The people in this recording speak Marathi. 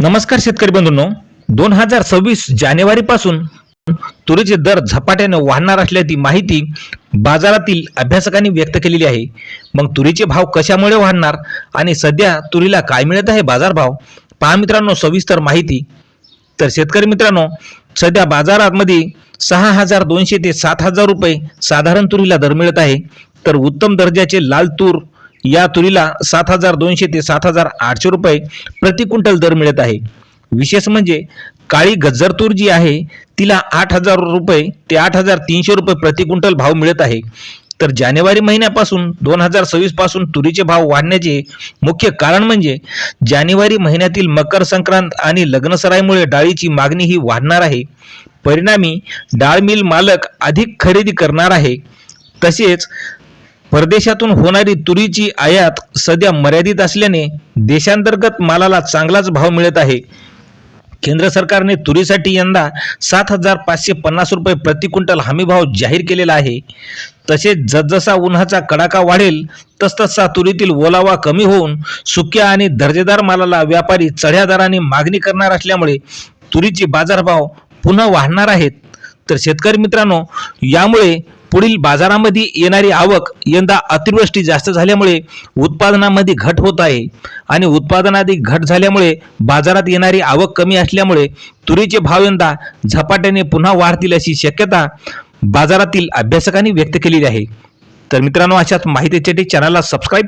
नमस्कार शेतकरी बंधूंनो. दोन हजार सव्वीस जानेवारीपासून तुरीचे दर झपाट्याने वाढणार असल्याची माहिती बाजारातील अभ्यासकांनी व्यक्त केलेली आहे. मग तुरीचे भाव कशामुळे वाढणार आणि सध्या तुरीला काय मिळत आहे बाजारभाव? पहा मित्रांनो सविस्तर माहिती. तर शेतकरी मित्रांनो सध्या बाजारामध्ये सहा हजार दोनशे ते सात हजार रुपये साधारण तुरीला दर मिळत आहे. तर उत्तम दर्जाचे लाल तूर या तुरीला सात हजार दोनशे ते सात हजार आठशे रुपये प्रति क्विंटल दर मिळत आहे. विशेष म्हणजे काळी गज्जर तूर जी आहे तिला आठ हजार रुपये ते आठ हजार तीनशे रुपये प्रति क्विंटल भाव मिळत आहे. तर जानेवारी महिन्यापासून दोन हजार सव्वीसपासून तुरीचे भाव वाढण्याचे मुख्य कारण म्हणजे जानेवारी महिन्यातील मकर संक्रांत आणि लग्नसराईमुळे डाळीची मागणी ही वाढणार आहे. परिणामी डाळ मिल मालक अधिक खरेदी करणार आहे. तसेच परदेशातून होणारी तुरीची आयात सध्या मर्यादित असल्याने देशांतर्गत मालाला चांगलाच भाव मिळत आहे. केंद्र सरकारने तुरीसाठी यंदा सात हजार पाचशे पन्नास रुपये प्रति क्विंटल हमीभाव जाहीर केलेला आहे. तसेच जसजसा उन्हाचा कडाका वाढेल तसतसा तुरीतील ओलावा कमी होऊन सुक्या आणि दर्जेदार मालाला व्यापारी चढ्या दराने मागणी करणार असल्यामुळे तुरीचे बाजारभाव पुन्हा वाढणार आहेत. तर शेतकरी मित्रांनो यामुळे पुढील बाजारामध्ये येणारी आवक यंदा अतिवृष्टी जास्त झाल्यामुळे उत्पादनामध्ये घट होत आहे. आणि उत्पादनात घट झाल्यामुळे बाजारात येणारी आवक कमी असल्यामुळे तुरीचे भाव यंदा झपाट्याने पुन्हा वाढतील अशी शक्यता बाजारातील अभ्यासकांनी व्यक्त केलेली आहे. तर मित्रांनो अशाच माहितीसाठी चॅनलला सबस्क्राईब